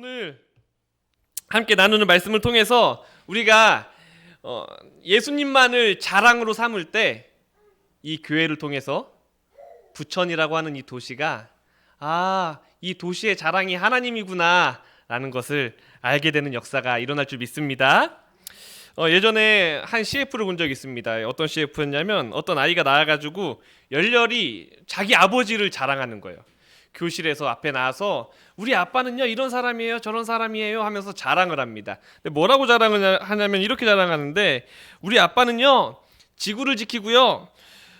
오늘 함께 나누는 말씀을 통해서 우리가 어, 예수님만을 자랑으로 삼을 때 이 교회를 통해서 부천이라고 하는 이 도시가 아, 이 도시의 자랑이 하나님이구나 라는 것을 알게 되는 역사가 일어날 줄 믿습니다. 어, 예전에 한 CF를 본 적이 있습니다. 어떤 CF였냐면 어떤 아이가 나와가지고 열렬히 자기 아버지를 자랑하는 거예요. 교실에서 앞에 나와서 우리 아빠는요 이런 사람이에요 저런 사람이에요 하면서 자랑을 합니다. 근데 뭐라고 자랑을 하냐면 이렇게 자랑하는데 우리 아빠는요 지구를 지키고요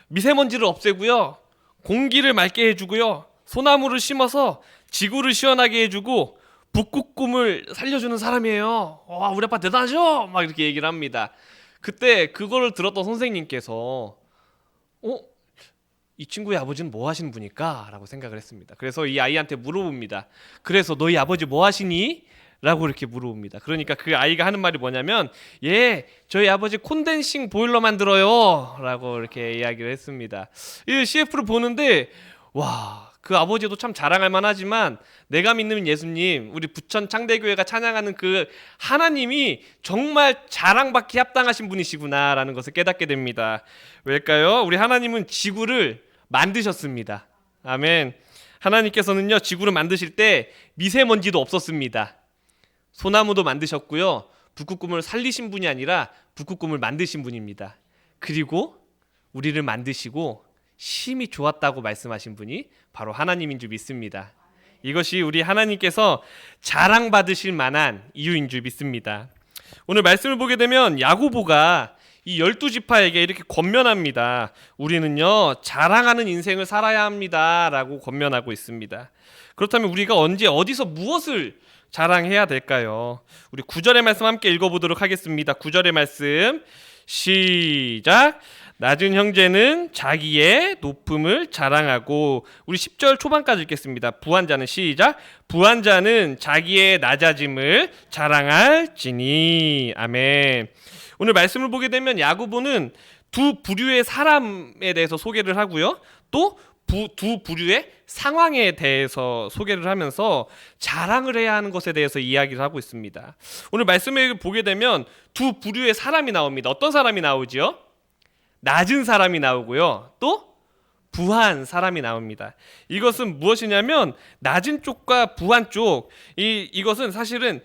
미세먼지를 없애고요 공기를 맑게 해주고요 소나무를 심어서 지구를 시원하게 해주고 북극곰을 살려주는 사람이에요. 와 우리 아빠 대단하죠? 막 이렇게 얘기를 합니다. 그때 그거를 들었던 선생님께서 어? 이 친구의 아버지는 뭐 하시는 분일까? 라고 생각을 했습니다. 그래서 이 아이한테 물어봅니다. 그래서 너희 아버지 뭐 하시니? 라고 이렇게 물어봅니다. 그러니까 그 아이가 하는 말이 뭐냐면 예, 저희 아버지 콘덴싱 보일러 만들어요. 라고 이렇게 이야기를 했습니다. 이 CF를 보는데 와, 그 아버지도 참 자랑할 만하지만 내가 믿는 예수님, 우리 부천 창대교회가 찬양하는 그 하나님이 정말 자랑받기 합당하신 분이시구나라는 것을 깨닫게 됩니다. 왜일까요? 우리 하나님은 지구를 만드셨습니다. 아멘. 하나님께서는요, 지구를 만드실 때 미세먼지도 없었습니다. 소나무도 만드셨고요. 북극곰을 살리신 분이 아니라 북극곰을 만드신 분입니다. 그리고 우리를 만드시고 심히 좋았다고 말씀하신 분이 바로 하나님인 줄 믿습니다. 이것이 우리 하나님께서 자랑받으실 만한 이유인 줄 믿습니다. 오늘 말씀을 보게 되면 야고보가 이 열두 지파에게 이렇게 권면합니다. 우리는요 자랑하는 인생을 살아야 합니다라고 권면하고 있습니다. 그렇다면 우리가 언제 어디서 무엇을 자랑해야 될까요? 우리 구절의 말씀 함께 읽어보도록 하겠습니다. 구절의 말씀 시작. 낮은 형제는 자기의 높음을 자랑하고 우리 10절 초반까지 읽겠습니다. 부한자는 시작. 부한자는 자기의 낮아짐을 자랑할지니. 아멘. 오늘 말씀을 보게 되면 야고보는 두 부류의 사람에 대해서 소개를 하고요. 또 두 부류의 상황에 대해서 소개를 하면서 자랑을 해야 하는 것에 대해서 이야기를 하고 있습니다. 오늘 말씀을 보게 되면 두 부류의 사람이 나옵니다. 어떤 사람이 나오지요? 낮은 사람이 나오고요. 또 부한 사람이 나옵니다. 이것은 무엇이냐면 낮은 쪽과 부한 쪽 이 이것은 사실은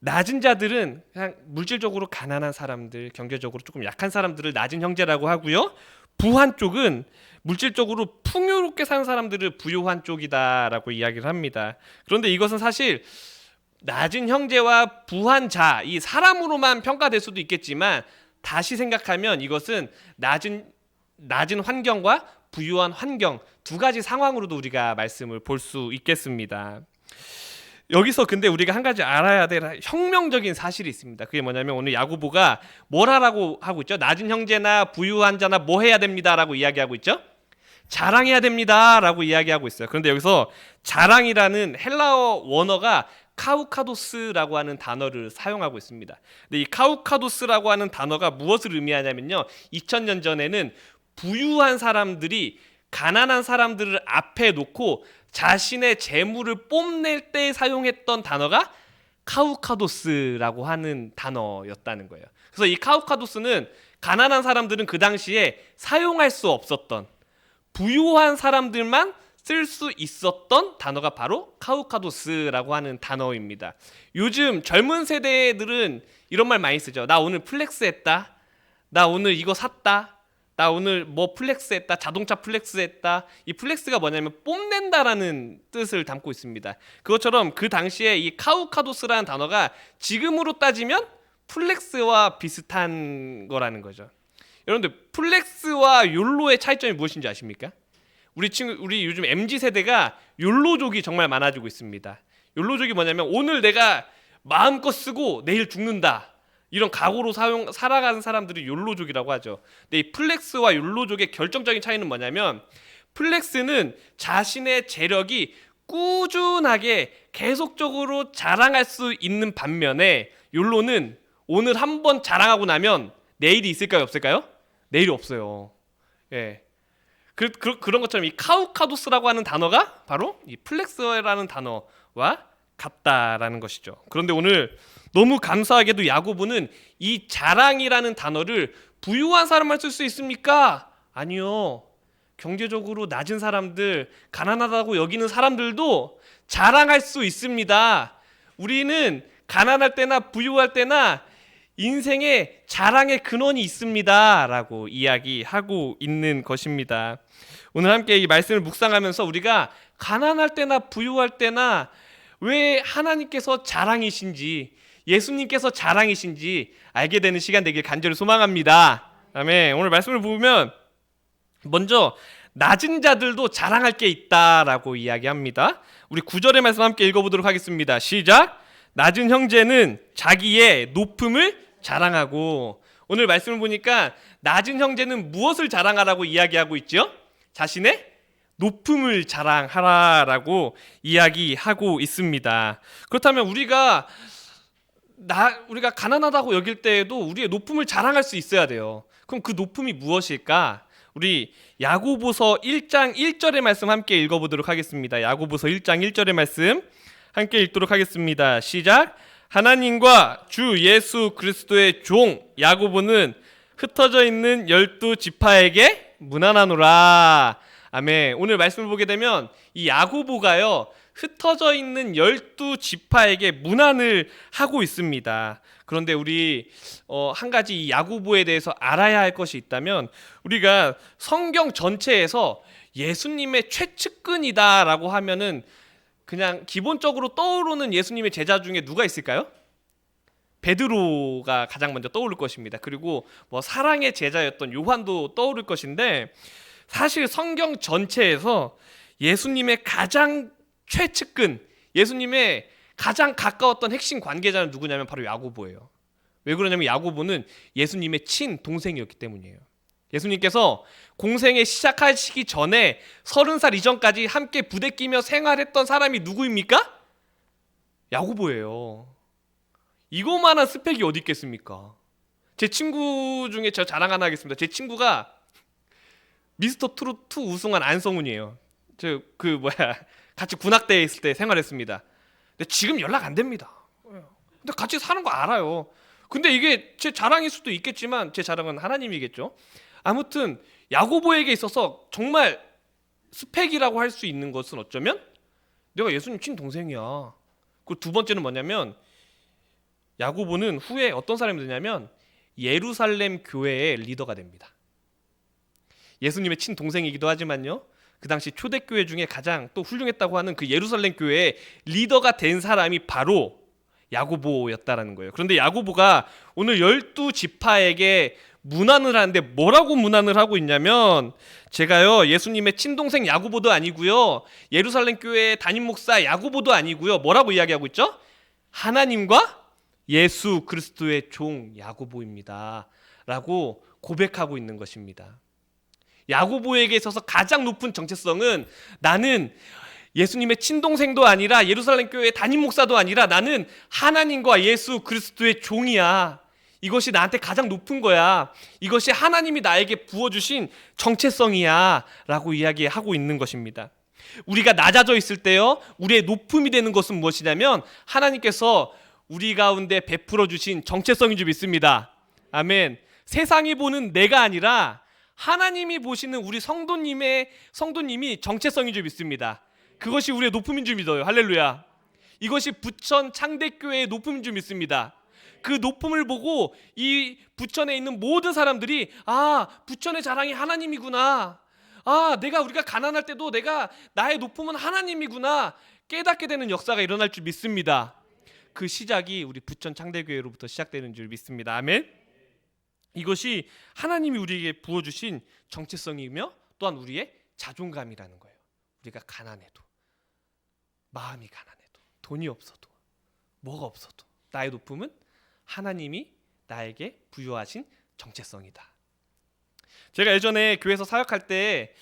낮은 자들은 그냥 물질적으로 가난한 사람들, 경제적으로 조금 약한 사람들을 낮은 형제라고 하고요. 부한 쪽은 물질적으로 풍요롭게 사는 사람들을 부유한 쪽이다라고 이야기를 합니다. 그런데 이것은 사실 낮은 형제와 부한 자, 이 사람으로만 평가될 수도 있겠지만 다시 생각하면 이것은 낮은 낮은 환경과 부유한 환경 두 가지 상황으로도 우리가 말씀을 볼 수 있겠습니다. 여기서 근데 우리가 한 가지 알아야 될 혁명적인 사실이 있습니다. 그게 뭐냐면 오늘 야구보가 뭘 하라고 하고 있죠? 낮은 형제나 부유한 자나 뭐 해야 됩니다라고 이야기하고 있죠? 자랑해야 됩니다라고 이야기하고 있어요. 그런데 여기서 자랑이라는 헬라어 원어가 카우카도스라고 하는 단어를 사용하고 있습니다. 근데 이 카우카도스라고 하는 단어가 무엇을 의미하냐면요. 2000년 전에는 부유한 사람들이 가난한 사람들을 앞에 놓고 자신의 재물을 뽐낼 때 사용했던 단어가 카우카도스라고 하는 단어였다는 거예요. 그래서 이 카우카도스는 가난한 사람들은 그 당시에 사용할 수 없었던 부유한 사람들만 쓸 수 있었던 단어가 바로 카우카도스라고 하는 단어입니다. 요즘 젊은 세대들은 이런 말 많이 쓰죠. 나 오늘 플렉스 했다. 나 오늘 이거 샀다. 나 오늘 뭐 플렉스 했다. 자동차 플렉스 했다. 이 플렉스가 뭐냐면 뽐낸다라는 뜻을 담고 있습니다. 그것처럼 그 당시에 이 카우카도스라는 단어가 지금으로 따지면 플렉스와 비슷한 거라는 거죠. 여러분들 플렉스와 욜로의 차이점이 무엇인지 아십니까? 우리 친구 우리 요즘 MZ 세대가 욜로족이 정말 많아지고 있습니다. 욜로족이 뭐냐면 오늘 내가 마음껏 쓰고 내일 죽는다. 이런 각오로 사용 살아가는 사람들이 욜로족이라고 하죠. 근데 이 플렉스와 욜로족의 결정적인 차이는 뭐냐면 플렉스는 자신의 재력이 꾸준하게 계속적으로 자랑할 수 있는 반면에 욜로는 오늘 한 번 자랑하고 나면 내일이 있을까요 없을까요? 내일이 없어요. 예. 그, 그, 그런 것처럼 이 카우카도스라고 하는 단어가 바로 이 플렉스라는 단어와 같다라는 것이죠. 그런데 오늘 너무 감사하게도 야고보는 이 자랑이라는 단어를 부유한 사람만 쓸 수 있습니까? 아니요. 경제적으로 낮은 사람들, 가난하다고 여기는 사람들도 자랑할 수 있습니다. 우리는 가난할 때나 부유할 때나 인생에 자랑의 근원이 있습니다 라고 이야기하고 있는 것입니다. 오늘 함께 이 말씀을 묵상하면서 우리가 가난할 때나 부유할 때나 왜 하나님께서 자랑이신지 예수님께서 자랑이신지 알게 되는 시간 되길 간절히 소망합니다. 아멘. 오늘 말씀을 보면 먼저 낮은 자들도 자랑할 게 있다라고 이야기합니다. 우리 구절의 말씀 함께 읽어보도록 하겠습니다. 시작. 낮은 형제는 자기의 높음을 자랑하고 오늘 말씀을 보니까 낮은 형제는 무엇을 자랑하라고 이야기하고 있죠? 자신의 높음을 자랑하라라고 이야기하고 있습니다. 그렇다면 우리가 나 우리가 가난하다고 여길 때에도 우리의 높음을 자랑할 수 있어야 돼요. 그럼 그 높음이 무엇일까? 우리 야고보서 1장 1절의 말씀 함께 읽어보도록 하겠습니다. 야고보서 1장 1절의 말씀 함께 읽도록 하겠습니다. 시작. 하나님과 주 예수 그리스도의 종 야고보는 흩어져 있는 열두 지파에게 무난하노라. 아멘. 오늘 말씀을 보게 되면 이 야고보가요 흩어져 있는 열두 지파에게 문안을 하고 있습니다. 그런데 우리 어, 한 가지 이 야고보에 대해서 알아야 할 것이 있다면 우리가 성경 전체에서 예수님의 최측근이다라고 하면은 그냥 기본적으로 떠오르는 예수님의 제자 중에 누가 있을까요? 베드로가 가장 먼저 떠오를 것입니다. 그리고 뭐 사랑의 제자였던 요한도 떠오를 것인데 사실 성경 전체에서 예수님의 가장 최측근, 예수님의 가장 가까웠던 핵심 관계자는 누구냐면 바로 야고보예요. 왜 그러냐면 야고보는 예수님의 친 동생이었기 때문이에요. 예수님께서 공생에 시작하시기 전에 서른 살 이전까지 함께 부대끼며 생활했던 사람이 누구입니까? 야고보예요. 이거만한 스펙이 어디 있겠습니까? 제 친구 중에 저 자랑 하나 하겠습니다. 제 친구가 미스터 트로트 우승한 안성훈이에요. 저 그 뭐야 같이 군악대에 있을 때 생활했습니다. 근데 지금 연락 안 됩니다. 근데 같이 사는 거 알아요. 근데 이게 제 자랑일 수도 있겠지만 제 자랑은 하나님이겠죠. 아무튼 야고보에게 있어서 정말 스펙이라고 할 수 있는 것은 어쩌면 내가 예수님 친동생이야. 그리고 두 번째는 뭐냐면 야고보는 후에 어떤 사람이 되냐면 예루살렘 교회의 리더가 됩니다. 예수님의 친동생이기도 하지만요. 그 당시 초대교회 중에 가장 또 훌륭했다고 하는 그 예루살렘 교회의 리더가 된 사람이 바로 야고보였다라는 거예요. 그런데 야고보가 오늘 열두 지파에게 문안을 하는데 뭐라고 문안을 하고 있냐면 제가요 예수님의 친동생 야고보도 아니고요 예루살렘 교회 담임 목사 야고보도 아니고요 뭐라고 이야기하고 있죠? 하나님과 예수 그리스도의 종 야고보입니다라고 고백하고 있는 것입니다. 야고보에게 있어서 가장 높은 정체성은 나는 예수님의 친동생도 아니라 예루살렘 교회 담임 목사도 아니라 나는 하나님과 예수 그리스도의 종이야. 이것이 나한테 가장 높은 거야. 이것이 하나님이 나에게 부어주신 정체성이야. 라고 이야기하고 있는 것입니다. 우리가 낮아져 있을 때요, 우리의 높음이 되는 것은 무엇이냐면 하나님께서 우리 가운데 베풀어 주신 정체성인 줄 믿습니다. 아멘. 세상이 보는 내가 아니라 하나님이 보시는 우리 성도님의 성도님이 정체성인 줄 믿습니다. 그것이 우리의 높음인 줄 믿어요. 할렐루야. 이것이 부천 창대교회의 높음인 줄 믿습니다. 그 높음을 보고 이 부천에 있는 모든 사람들이 아 부천의 자랑이 하나님이구나. 아 내가 우리가 가난할 때도 내가 나의 높음은 하나님이구나 깨닫게 되는 역사가 일어날 줄 믿습니다. 그 시작이 우리 부천 창대교회로부터 시작되는 줄 믿습니다. 아멘. 이것이 하나님이 우리에게 부어주신 정체성이며 또한 우리의 자존감이라는 거예요. 우리가 가난해도 마음이 가난해도 돈이 없어도 뭐가 없어도 나의 높음은 하나님이 나에게 부여하신 정체성이다. 제가 예전에 교회에서 사역할 때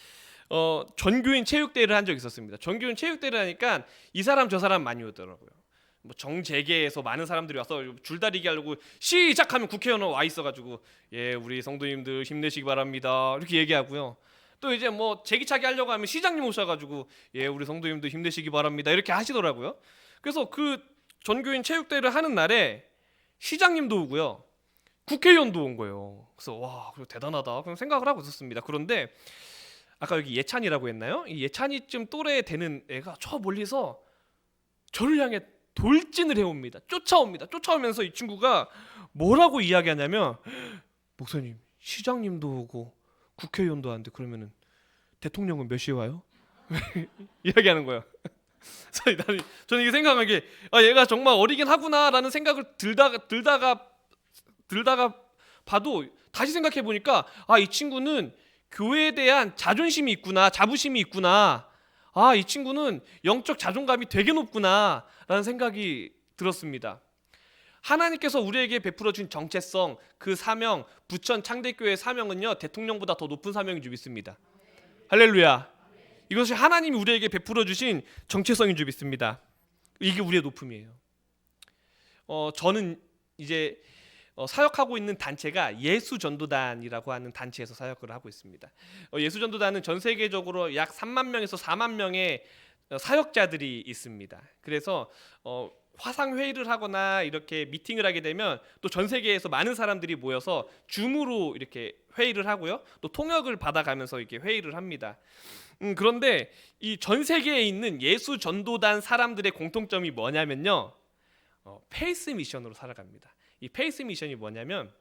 어, 전교인 체육대회를 한 적이 있었습니다. 전교인 체육대회를 하니까 이 사람 저 사람 많이 오더라고요. 뭐 정재계에서 많은 사람들이 와서 줄다리기 하려고 시작하면 국회의원 와 있어가지고 예 우리 성도님들 힘내시기 바랍니다 이렇게 얘기하고요. 또 이제 뭐 제기차기 하려고 하면 시장님 오셔가지고 예 우리 성도님들 힘내시기 바랍니다 이렇게 하시더라고요. 그래서 그 전교인 체육대회를 하는 날에 시장님도 오고요. 국회의원도 온 거예요. 그래서 와, 대단하다. 그런 생각을 하고 있었습니다. 그런데 아까 여기 예찬이라고 했나요? 이 예찬이쯤 또래 되는 애가 저 멀리서 저를 향해 돌진을 해옵니다. 쫓아옵니다. 쫓아오면서 이 친구가 뭐라고 이야기하냐면 목사님 시장님도 오고 국회의원도 왔는데 그러면은 대통령은 몇 시에 와요? 이야기하는. 그래서 나는 저는 이게 생각한 게 아, 얘가 정말 어리긴 하구나라는 생각을 들다가 들다가 들다가 봐도 다시 생각해 보니까 아 이 친구는 교회에 대한 자존심이 있구나 자부심이 있구나 아 이 친구는 영적 자존감이 되게 높구나라는 생각이 들었습니다. 하나님께서 우리에게 베풀어 준 정체성 그 사명 부천 창대교회 사명은요 대통령보다 더 높은 사명인 줄 믿습니다. 할렐루야. 이것이 하나님이 우리에게 베풀어 주신 정체성인 줄 믿습니다. 이게 우리의 높음이에요. 어 저는 이제 어, 사역하고 있는 단체가 예수 전도단이라고 하는 단체에서 사역을 하고 있습니다. 어, 예수 전도단은 전 세계적으로 약 3만 명에서 4만 명의 어, 사역자들이 있습니다. 그래서 어, 화상 회의를 하거나 이렇게 미팅을 하게 되면 또 전 세계에서 많은 사람들이 모여서 줌으로 이렇게 회의를 하고요. 또 통역을 받아가면서 이렇게 회의를 합니다. 음, 그런데 이 전 세계에 있는 예수 전도단 사람들의 공통점이 뭐냐면요. 어, 페이스 미션으로 살아갑니다. 이 페이스 미션이 뭐냐면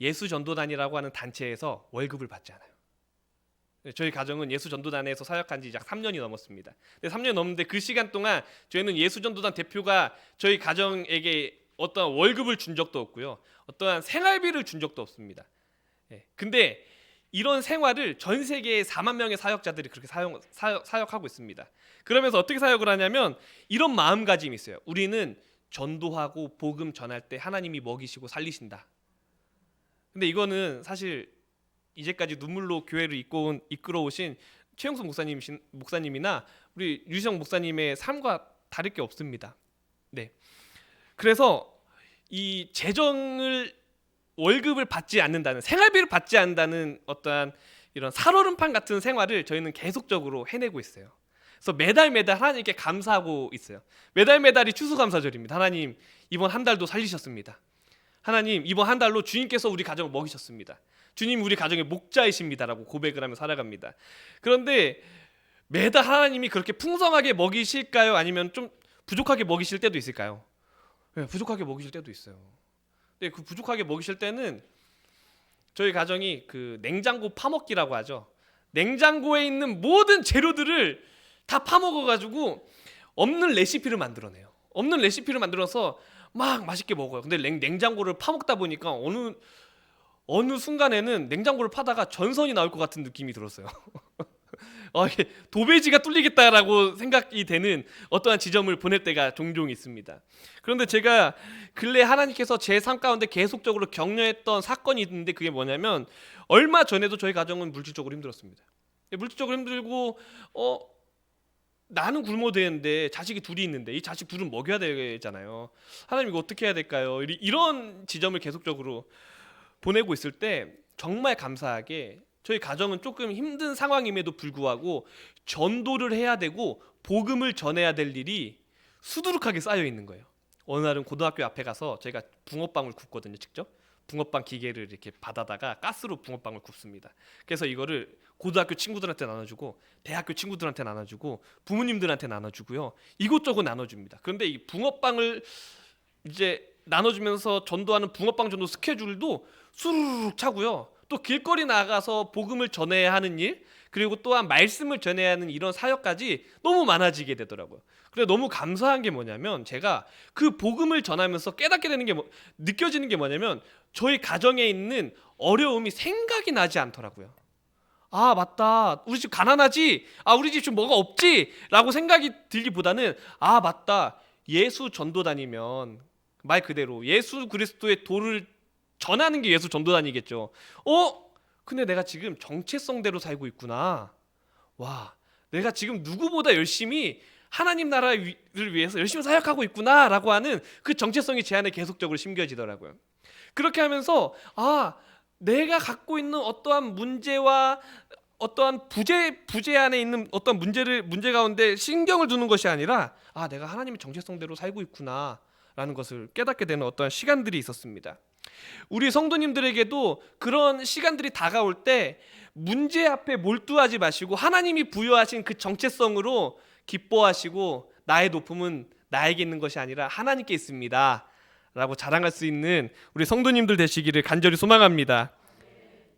예수 전도단이라고 하는 단체에서 월급을 받지 않아요. 네, 저희 가정은 예수 전도단에서 사역한 지 약 3년이 넘었습니다. 근데 3년 넘는데 그 시간 동안 저희는 예수 전도단 대표가 저희 가정에게 어떠한 월급을 준 적도 없고요. 어떠한 생활비를 준 적도 없습니다. 예, 근데 이런 생활을 전 세계의 4만 명의 사역자들이 그렇게 사용, 사역, 사역하고 있습니다. 그러면서 어떻게 사역을 하냐면 이런 마음가짐이 있어요. 우리는 전도하고 복음 전할 때 하나님이 먹이시고 살리신다. 근데 이거는 사실 이제까지 눈물로 교회를 이끌어 온, 이끌어 오신 최영수 목사님 목사님이나 우리 유시영 목사님의 삶과 다를 게 없습니다. 네. 그래서 이 재정을 월급을 받지 않는다는 생활비를 받지 않는다는 어떠한 이런 살얼음판 같은 생활을 저희는 계속적으로 해내고 있어요. 그래서 매달 매달 하나님께 감사하고 있어요. 매달 매달이 추수감사절입니다. 하나님 이번 한 달도 살리셨습니다. 하나님 이번 한 달로 주님께서 우리 가정을 먹이셨습니다. 주님 우리 가정의 목자이십니다라고 고백을 하며 살아갑니다. 그런데 매달 하나님이 그렇게 풍성하게 먹이실까요? 아니면 좀 부족하게 먹이실 때도 있을까요? 네, 부족하게 먹이실 때도 있어요. 근데 그 부족하게 먹이실 때는 저희 가정이 그 냉장고 파먹기라고 하죠. 냉장고에 있는 모든 재료들을 다 파먹어 가지고 없는 레시피를 만들어내요. 없는 레시피를 만들어서 막 맛있게 먹어요. 근데 냉, 냉장고를 파먹다 보니까 어느 어느 순간에는 냉장고를 파다가 전선이 나올 것 같은 느낌이 들었어요. 어, 도배지가 뚫리겠다라고 생각이 되는 어떠한 지점을 보낼 때가 종종 있습니다. 그런데 제가 근래 하나님께서 제 삶 가운데 계속적으로 격려했던 사건이 있는데 그게 뭐냐면 얼마 전에도 저희 가정은 물질적으로 힘들었습니다. 물질적으로 힘들고 어 나는 굶어 되는데 자식이 둘이 있는데 이 자식 둘은 먹여야 되잖아요. 하나님 이거 어떻게 해야 될까요? 이- 이런 지점을 계속적으로 보내고 있을 때 정말 감사하게 저희 가정은 조금 힘든 상황임에도 불구하고 전도를 해야 되고 복음을 전해야 될 일이 수두룩하게 쌓여 있는 거예요. 어느 날은 고등학교 앞에 가서 저희가 붕어빵을 굽거든요, 직접. 붕어빵 기계를 이렇게 받아다가 가스로 붕어빵을 굽습니다. 그래서 이거를 고등학교 친구들한테 나눠주고 대학교 친구들한테 나눠주고 부모님들한테 나눠주고요. 이곳저곳 나눠줍니다. 그런데 이 붕어빵을 이제 나눠주면서 전도하는 붕어빵 전도 스케줄도 수르륵 차고요. 또 길거리 나가서 복음을 전해야 하는 일 그리고 또한 말씀을 전해야 하는 이런 사역까지 너무 많아지게 되더라고요. 그래 너무 감사한 게 뭐냐면 제가 그 복음을 전하면서 깨닫게 되는 게 뭐, 느껴지는 게 뭐냐면 저희 가정에 있는 어려움이 생각이 나지 않더라고요. 아 맞다 우리 집 가난하지 아 우리 집 지금 뭐가 없지 라고 생각이 들기보다는 아 맞다 예수 전도다니면 말 그대로 예수 그리스도의 도를 전하는 게 예수 전도단이겠죠. 어? 근데 내가 지금 정체성대로 살고 있구나. 와, 내가 지금 누구보다 열심히 하나님 나라를 위해서 열심히 사역하고 있구나라고 하는 그 정체성이 제 안에 계속적으로 심겨지더라고요. 그렇게 하면서 아, 내가 갖고 있는 어떠한 문제와 어떠한 부재 부재 안에 있는 어떤 문제를 문제 가운데 신경을 두는 것이 아니라 아 내가 하나님의 정체성대로 살고 있구나라는 것을 깨닫게 되는 어떠한 시간들이 있었습니다. 우리 성도님들에게도 그런 시간들이 다가올 때 문제 앞에 몰두하지 마시고 하나님이 부여하신 그 정체성으로 기뻐하시고 나의 높음은 나에게 있는 것이 아니라 하나님께 있습니다. 라고 자랑할 수 있는 우리 성도님들 되시기를 간절히 소망합니다.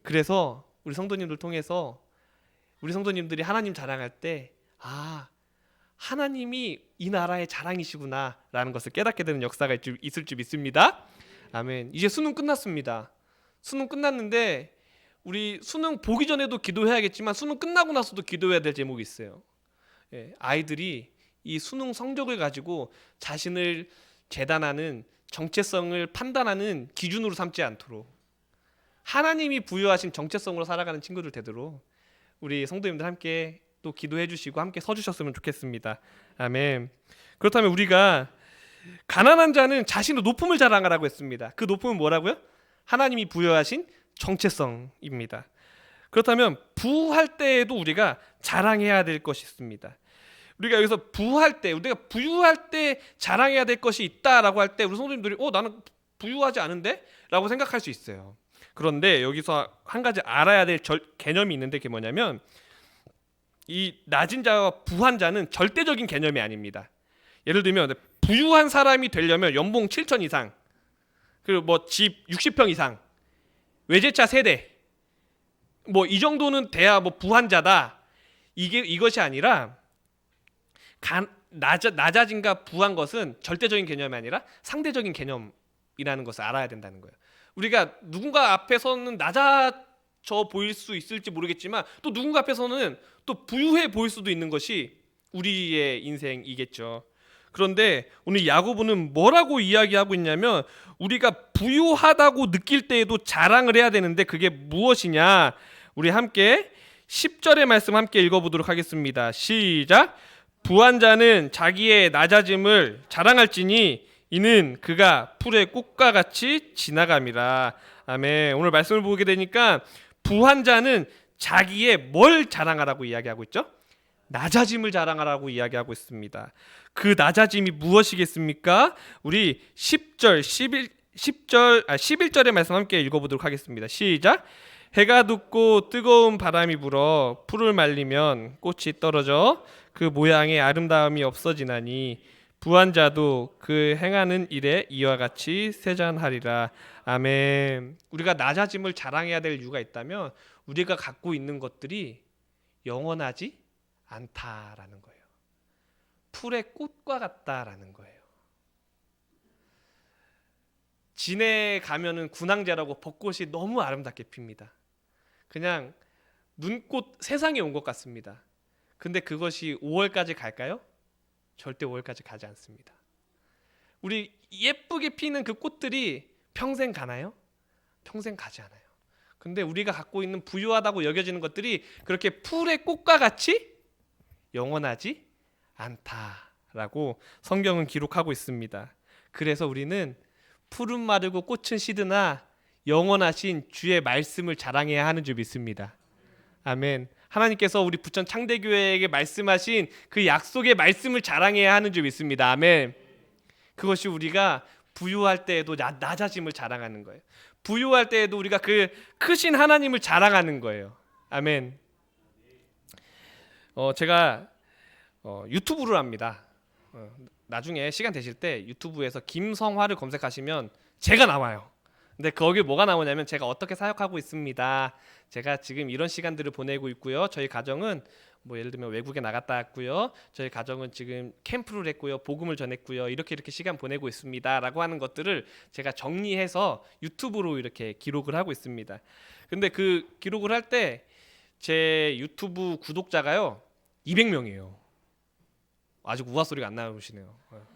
그래서 우리 성도님들 통해서 우리 성도님들이 하나님 자랑할 때 아, 하나님이 이 나라의 자랑이시구나라는 것을 깨닫게 되는 역사가 있- 있을 줄 믿습니다. 아멘. 이제 수능 끝났습니다. 수능 끝났는데 우리 수능 보기 전에도 기도해야겠지만 수능 끝나고 나서도 기도해야 될 제목이 있어요. 예, 아이들이 이 수능 성적을 가지고 자신을 재단하는 정체성을 판단하는 기준으로 삼지 않도록 하나님이 부여하신 정체성으로 살아가는 친구들 되도록 우리 성도님들 함께 또 기도해 주시고 함께 서 주셨으면 좋겠습니다. 아멘. 그렇다면 우리가 가난한 자는 자신의 높음을 자랑하라고 했습니다. 그 높음은 뭐라고요? 하나님이 부여하신 정체성입니다. 그렇다면 부할 때에도 우리가 자랑해야 될 것이 있습니다. 우리가 여기서 부할 때, 우리가 부유할 때 자랑해야 될 것이 있다라고 할 때 우리 성도님들이 어 나는 부유하지 않은데라고 생각할 수 있어요. 그런데 여기서 한 가지 알아야 될 절, 개념이 있는데 그게 뭐냐면 이 낮은 자와 부한 자는 절대적인 개념이 아닙니다. 예를 들면 부유한 사람이 되려면 연봉 7천 이상, 그리고 뭐 집 60평 이상, 외제차 세대, 뭐 이 정도는 돼야 뭐 부한 자다. 이게 이것이 아니라 간, 낮아, 낮아진과 부한 것은 절대적인 개념이 아니라 상대적인 개념이라는 것을 알아야 된다는 거예요. 우리가 누군가 앞에서는 낮아져 보일 수 있을지 모르겠지만 또 누군가 앞에서는 또 부유해 보일 수도 있는 것이 우리의 인생이겠죠. 그런데 오늘 야고보는 뭐라고 이야기하고 있냐면 우리가 부유하다고 느낄 때에도 자랑을 해야 되는데 그게 무엇이냐? 우리 함께 10절의 말씀 함께 읽어보도록 하겠습니다. 시작. 부한 자는 자기의 낮아짐을 자랑할지니 이는 그가 풀의 꽃과 같이 지나감이라. 아멘. 오늘 말씀을 보게 되니까 부한 자는 자기의 뭘 자랑하라고 이야기하고 있죠? 낮아짐을 자랑하라고 이야기하고 있습니다. 그 낮아짐이 무엇이겠습니까? 우리 10절, 11 10절 아 11절의 말씀 함께 읽어 보도록 하겠습니다. 시작. 해가 돋고 뜨거운 바람이 불어 풀을 말리면 꽃이 떨어져 그 모양의 아름다움이 없어지나니 부한 자도 그 행하는 일에 이와 같이 세잔하리라. 아멘. 우리가 낮아짐을 자랑해야 될 이유가 있다면 우리가 갖고 있는 것들이 영원하지 않다라는 거예요. 풀의 꽃과 같다라는 거예요. 진해 가면은 군항제라고 벚꽃이 너무 아름답게 핍니다. 그냥 눈꽃 세상에 온 것 같습니다. 근데 그것이 5월까지 갈까요? 절대 5월까지 가지 않습니다. 우리 예쁘게 피는 그 꽃들이 평생 가나요? 평생 가지 않아요. 근데 우리가 갖고 있는 부유하다고 여겨지는 것들이 그렇게 풀의 꽃과 같이 영원하지 않다라고 성경은 기록하고 있습니다. 그래서 우리는 푸른 마르고 꽃은 시드나 영원하신 주의 말씀을 자랑해야 하는 줄 믿습니다. 아멘. 하나님께서 우리 부천 창대교회에게 말씀하신 그 약속의 말씀을 자랑해야 하는 줄 믿습니다. 아멘. 그것이 우리가 부유할 때에도 나, 낮아짐을 자랑하는 거예요. 부유할 때에도 우리가 그 크신 하나님을 자랑하는 거예요. 아멘. 어 제가 어, 유튜브를 합니다. 어, 나중에 시간 되실 때 유튜브에서 김성화를 검색하시면 제가 나와요. 근데 거기 뭐가 나오냐면 제가 어떻게 사역하고 있습니다. 제가 지금 이런 시간들을 보내고 있고요. 저희 가정은 뭐 예를 들면 외국에 나갔다 왔고요. 저희 가정은 지금 캠프를 했고요. 복음을 전했고요. 이렇게 이렇게 시간 보내고 있습니다라고 하는 것들을 제가 정리해서 유튜브로 이렇게 기록을 하고 있습니다. 근데 그 기록을 할 때 제 유튜브 구독자가요. 200명이에요. 아직 우아 소리가 안 나오시네요. 어.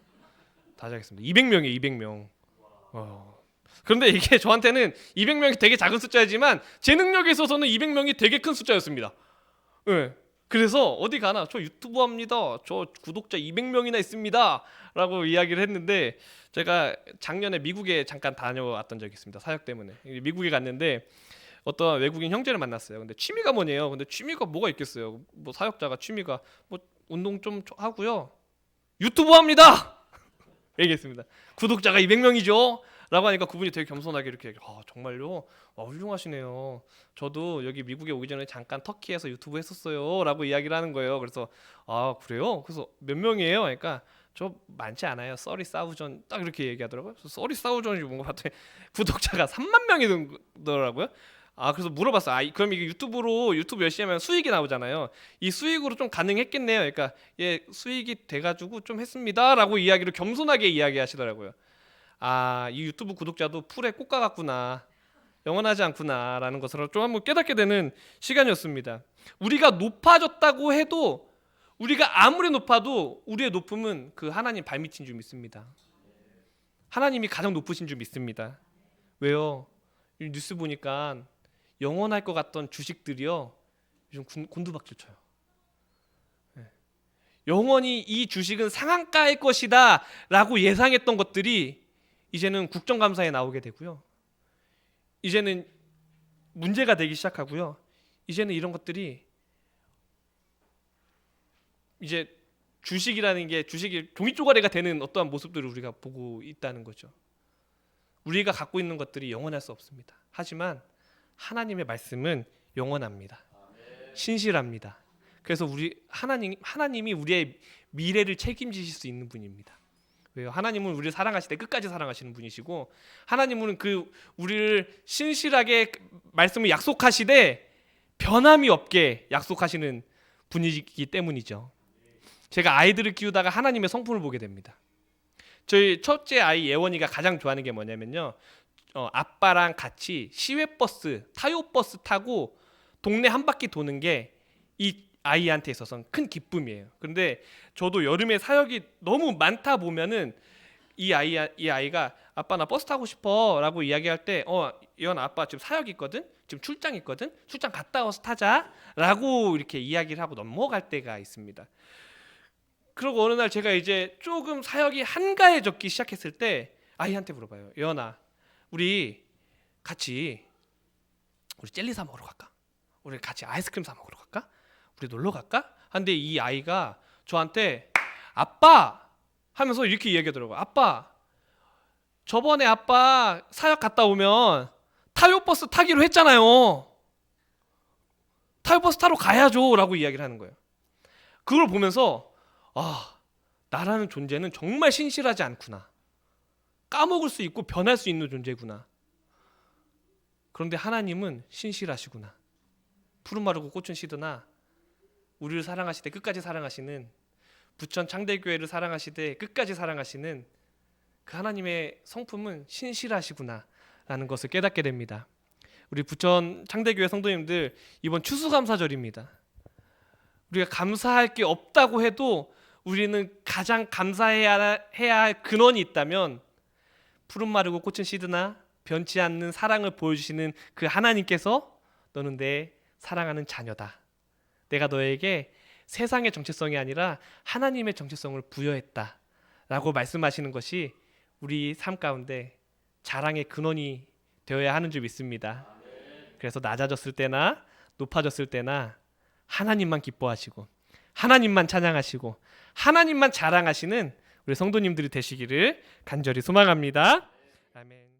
다시 하겠습니다. 200명이에요. 200명. 어. 그런데 이게 저한테는 200명이 되게 작은 숫자이지만 제 능력에 있어서는 200명이 되게 큰 숫자였습니다. 예. 그래서 어디 가나 저 유튜브 합니다. 저 구독자 200명이나 있습니다.라고 이야기를 했는데 제가 작년에 미국에 잠깐 다녀왔던 적이 있습니다. 사역 때문에 미국에 갔는데 어떤 외국인 형제를 만났어요. 근데 취미가 뭐냐요? 근데 취미가 뭐가 있겠어요? 뭐 사역자가 취미가 뭐 운동 좀 하고요. 유튜브 합니다. 얘기했습니다. 구독자가 200명이죠. 라고 하니까 그분이 되게 겸손하게 이렇게. 아 정말요? 아, 훌륭하시네요. 저도 여기 미국에 오기 전에 잠깐 터키에서 유튜브 했었어요.라고 이야기를 하는 거예요. 그래서 아 그래요? 그래서 몇 명이에요? 그러니까 저 많지 않아요. 썰이 싸우전 딱 이렇게 얘기하더라고요. 썰이 싸우전이 뭔가 봤더니 구독자가 3만 명이 되더라고요. 아 그래서 물어봤어. 아 이- 그럼 이게 유튜브로 유튜브 열심히 하면 수익이 나오잖아요. 이 수익으로 좀 가능했겠네요. 그러니까 예 수익이 돼가지고 좀 했습니다라고 이야기를 겸손하게 이야기하시더라고요. 아 이 유튜브 구독자도 풀에 꽃가 같구나. 영원하지 않구나라는 것을 좀 한번 깨닫게 되는 시간이었습니다. 우리가 높아졌다고 해도 우리가 아무리 높아도 우리의 높음은 그 하나님 발밑인 줄 믿습니다. 하나님이 가장 높으신 줄 믿습니다. 왜요? 이 뉴스 보니까 영원할 것 같던 주식들이요 요즘 곤- 곤두박질 쳐요. 예. 영원히 이 주식은 상한가일 것이다라고 예상했던 것들이 이제는 국정감사에 나오게 되고요. 이제는 문제가 되기 시작하고요. 이제는 이런 것들이 이제 주식이라는 게 주식이 종이 쪼가리가 되는 어떠한 모습들을 우리가 보고 있다는 거죠. 우리가 갖고 있는 것들이 영원할 수 없습니다. 하지만 하나님의 말씀은 영원합니다. 신실합니다. 그래서 우리 하나님 하나님이 우리의 미래를 책임지실 수 있는 분입니다. 왜요? 하나님은 우리를 사랑하실 때 끝까지 사랑하시는 분이시고 하나님은 그 우리를 신실하게 말씀을 약속하시되 변함이 없게 약속하시는 분이기 때문이죠. 제가 아이들을 키우다가 하나님의 성품을 보게 됩니다. 저희 첫째 아이 예원이가 가장 좋아하는 게 뭐냐면요. 어, 아빠랑 같이 시외버스, 타요버스 타고 동네 한 바퀴 도는 게 이 아이한테 있어서는 큰 기쁨이에요. 그런데 저도 여름에 사역이 너무 많다 보면은 이 아이 이 아이가 아빠 나 버스 타고 싶어라고 이야기할 때어 예원 아빠 지금 사역 있거든 지금 출장 있거든 출장 갔다 와서 타자라고 이렇게 이야기를 하고 넘어갈 때가 있습니다. 그리고 어느 날 제가 이제 조금 사역이 한가해졌기 시작했을 때 아이한테 물어봐요. 예원아, 우리 같이 우리 젤리 사 먹으러 갈까? 우리 같이 아이스크림 사 먹으러 갈까? 우리 놀러 갈까? 한데 이 아이가 저한테 아빠 하면서 이렇게 이야기하더라고요. 아빠, 저번에 아빠 사역 갔다 오면 타요버스 타기로 했잖아요. 타요버스 타러 가야죠 라고 이야기를 하는 거예요. 그걸 보면서 아, 나라는 존재는 정말 신실하지 않구나. 까먹을 수 있고 변할 수 있는 존재구나. 그런데 하나님은 신실하시구나. 푸른 마르고 꽃은 시드나 우리를 사랑하시되 끝까지 사랑하시는 부천 창대교회를 사랑하시되 끝까지 사랑하시는 그 하나님의 성품은 신실하시구나라는 것을 깨닫게 됩니다. 우리 부천 창대교회 성도님들 이번 추수감사절입니다. 우리가 감사할 게 없다고 해도 우리는 가장 감사해야 해야 할 근원이 있다면 푸른 마르고 꽃은 시드나 변치 않는 사랑을 보여주시는 그 하나님께서 너는 내 사랑하는 자녀다. 내가 너에게 세상의 정체성이 아니라 하나님의 정체성을 부여했다. 라고 말씀하시는 것이 우리 삶 가운데 자랑의 근원이 되어야 하는 줄 믿습니다. 그래서 낮아졌을 때나 높아졌을 때나 하나님만 기뻐하시고 하나님만 찬양하시고 하나님만 자랑하시는 우리 성도님들이 되시기를 간절히 소망합니다. 아멘.